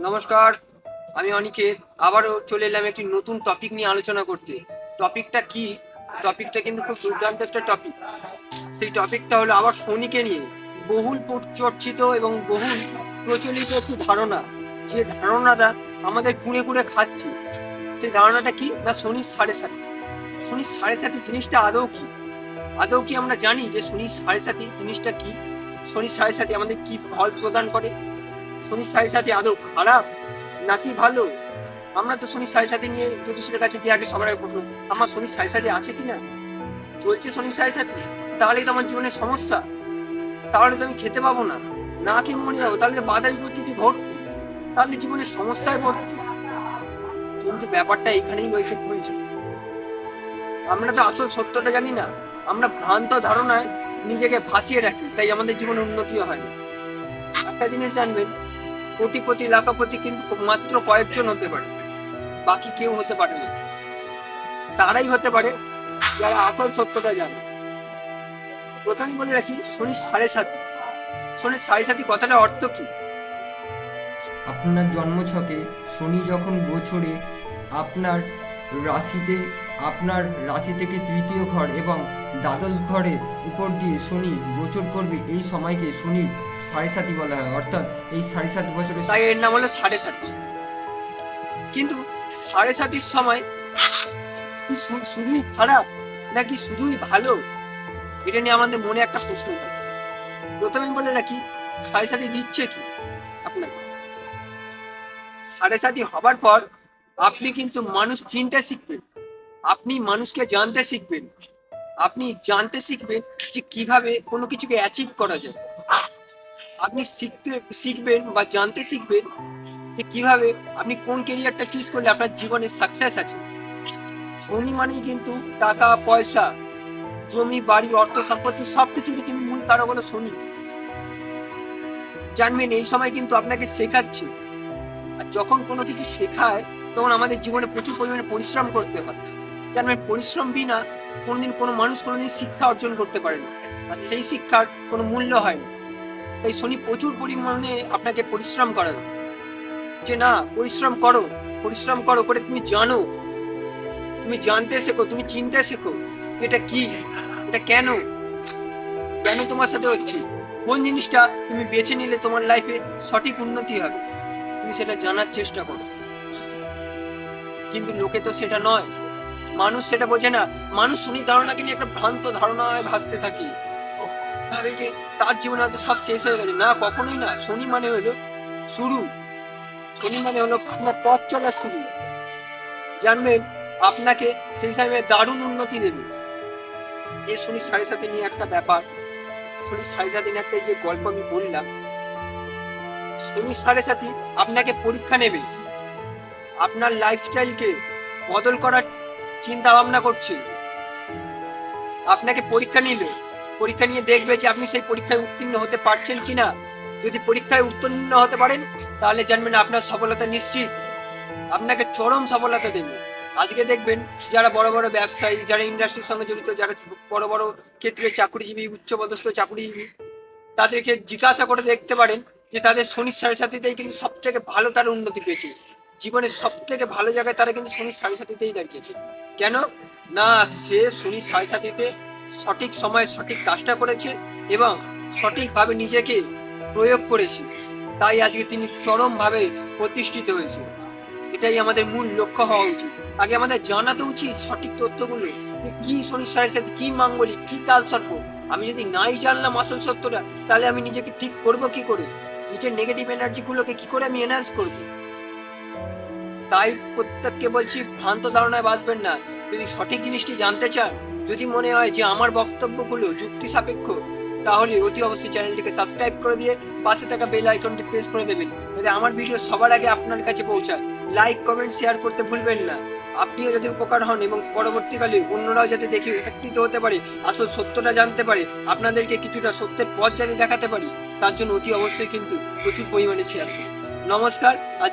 নমস্কার, আমি অনিকেত। আবারও চলে এলাম একটি নতুন টপিক নিয়ে আলোচনা করতে। টপিকটা কি? টপিকটা কিন্তু খুব দুর্দান্ত একটা টপিক সেই টপিকটা হলো আবার শনিকে নিয়ে। বহুল চর্চিত এবং বহুল প্রচলিত একটি ধারণা। যে ধারণাটা আমাদের কুড়ে কুড়ে খাচ্ছে। সেই ধারণাটা কি? না শনির সাড়ে সাথে। শনির সাড়ে সাথে জিনিসটা আদৌ কি? আদৌ কি আমরা জানি যে শনির সাড়ে সাথে জিনিসটা কি? শনির সাড়ে সাথে আমাদের কি ফল প্রদান করে? শনির সাড়ে সাথে আদৌ খারাপ? নাকি ভালো? আমরা তো শনির সাড়ে সাথে নিয়ে জ্যোতিষের কাছে গিয়ে আগে সবার আগে প্রশ্ন আমার শনির সাড়ে সাথে আছে কিনা? চলছে শনির সাড়ে সাথে তাহলেই তো আমার জীবনের সমস্যা। তাহলে তো আমি খেতে পাবো না। না খেয়ে মরে যাব। তাহলে তো বাধা বিপত্তিতে ভর্তি। তাহলে জীবনের সমস্যায় ভর্তি। কিন্তু ব্যাপারটা এখানেই রয়েছে হয়েছে আমরা তো আসল সত্যটা জানি না। আমরা ভ্রান্ত ধারণায় নিজেকে ভাসিয়ে রাখি। তাই আমাদের জীবনে উন্নতিও হয় না। একটা জিনিস জানবেন কোটিপতি, লাখপতি কিন্তু মাত্র কয়েকজন হতে পারে। বাকি কেউ হতে পারে না। তারাই হতে পারে যারা আসল সত্যটা জানে। প্রথমে বলে রাখি, শনি সাড়ে সাথী শনির সাড়ে সাথী কথাটা অর্থ কি? আপনার জন্মছকে শনি যখন গোচরে আপনার রাশিতে আপনার রাশি থেকে তৃতীয় ঘর এবং দ্বাদশ ঘরে উপর দিয়ে শনি গোচর করবে, এই সময়কে শনি সাড়ে সাতি বলা হয়। অর্থাৎ এই সাড়ে সাত বছরের তাই এর নাম হলো সাড়ে সাথী কিন্তু সাড়ে সাতির সময় কি শুধুই খারাপ নাকি শুধুই ভালো? এটা নিয়ে আমাদের মনে একটা প্রশ্ন থাকে। প্রথমে বলে রাখি, সাড়ে সাথী দিচ্ছে কি আপনাকে? সাড়ে সাথী হবার পর আপনি কিন্তু মানুষ চিনতে শিখবেন। আপনি মানুষকে জানতে শিখবেন। আপনি জানতে শিখবেন যে কীভাবে কোনো কিছুকে অ্যাচিভ করা যায়। আপনি শিখতে, শিখবেন বা জানতে শিখবেন যে কীভাবে আপনি কোন কেরিয়ারটা চুজ করলে আপনার জীবনে সাকসেস আছে। শনি মানেই কিন্তু টাকা, পয়সা, জমি, বাড়ি, অর্থ, সম্পত্তি সবকিছুরই কিন্তু মূল কারণ হলো শনি জানবেন এই সময় কিন্তু আপনাকে শেখাচ্ছে। আর যখন কোনো কিছু শেখায়, তখন আমাদের জীবনে প্রচুর পরিমাণে পরিশ্রম করতে হয়। জানবেন পরিশ্রম বিনা কোনোদিন কোনো মানুষ কোনোদিন শিক্ষা অর্জন করতে পারে না। আর সেই শিক্ষার কোনো মূল্য হয় না। তাই শনি প্রচুর পরিমাণে আপনাকে পরিশ্রম করাবে যে না, পরিশ্রম করো পরিশ্রম করো করে তুমি জানো। তুমি জানতে শেখো, তুমি চিনতে শেখো। এটা কি? এটা কেন? কেন তোমার সাথে হচ্ছে? কোন জিনিসটা তুমি বেছে নিলে তোমার লাইফে সঠিক উন্নতি হবে? তুমি সেটা জানার চেষ্টা করো। কিন্তু লোকে তো সেটা নয়। মানুষ সেটা বোঝে না। মানুষ শুনি ধারণাকে নিয়ে একটা ভ্রান্ত ধারণায় ভাসতে থাকে। ভাবে যে তার জীবনে হয়তো সব শেষ হয়ে গেছে। না, কখনোই না। শনি মানে হলো শুরু। শনি মানে হলো আপনার পথ চলার শুরু। জানবেন আপনাকে সেই সময় দারুণ উন্নতি দেবে। এ শনি সাড়ে সাথে নিয়ে একটা ব্যাপার। শনি সাড়ে সাথে নিয়ে একটা যে গল্প আমি বললাম। শনি সাড়ে সাথে আপনাকে পরীক্ষা নেবে। আপনার লাইফস্টাইলকে বদল করার চিন্তা ভাবনা করছে। আপনাকে পরীক্ষা নিল, পরীক্ষা নিয়ে দেখবে যে আপনি সেই পরীক্ষায় উত্তীর্ণ হতে পারছেন কিনা। যদি পরীক্ষায় উত্তীর্ণ হতে পারেন, তাহলে জানবেন আপনার সফলতা নিশ্চিত। আপনাকে চরম সফলতা দেবে। আজকে দেখবেন যারা বড় বড় ব্যবসায়ী, যারা ইন্ডাস্ট্রির সঙ্গে জড়িত, যারা বড় বড় ক্ষেত্রে চাকরিজীবী, উচ্চপদস্থ চাকরিজীবী, তাদেরকে জিজ্ঞাসা করে দেখতে পারেন যে তাদের শনির সাড়ে সাথীতেই কিন্তু সব থেকে ভালো তারা উন্নতি পেয়েছে। জীবনের সব থেকে ভালো জায়গায় তারা কিন্তু শনির সাড়ে সাথীতেই দাঁড়িয়েছে। কেন? না, সে শনির সাড়ে সাথীতে সঠিক সময়ে সঠিক কাজটা করেছে এবং সঠিকভাবে নিজেকে প্রয়োগ করেছে। তাই আজকে তিনি চরমভাবে প্রতিষ্ঠিত হয়েছে এটাই আমাদের মূল লক্ষ্য হওয়া উচিত। আগে আমাদের জানাতে উচিত সঠিক তথ্যগুলো কি শনির সাড়ে সাথে, কি মাঙ্গলিক, কি কাল সর্প আমি যদি নাই জানলাম আসল সত্যটা, তাহলে আমি নিজেকে ঠিক করব কি করে? নিজের নেগেটিভ এনার্জি গুলোকে কি করে আমি এনহান্স করব? তাই প্রত্যেককে বলছি, ভ্রান্ত ধারণায় বাঁচবেন না। যদি সঠিক জিনিসটি জানতে চান, যদি মনে হয় যে আমার বক্তব্যগুলো যুক্তি সাপেক্ষ তাহলে অতি অবশ্যই চ্যানেলটিকে সাবস্ক্রাইব করে দিয়ে পাশে থাকা বেল আইকনটি প্রেস করে দেবেন। যাতে আমার ভিডিও সবার আগে আপনার কাছে পৌঁছায়। লাইক, কমেন্ট, শেয়ার করতে ভুলবেন না। আপনিও যদি উপকার হন এবং পরবর্তীকালে অন্যরাও যাতে দেখে উপকৃত হতে পারে, আসল সত্যটা জানতে পারে, আপনাদেরকে কিছুটা সত্যের পথ যাতে দেখাতে পারি, তার জন্য অতি অবশ্যই কিন্তু প্রচুর পরিমাণে শেয়ার নমস্কার, আজ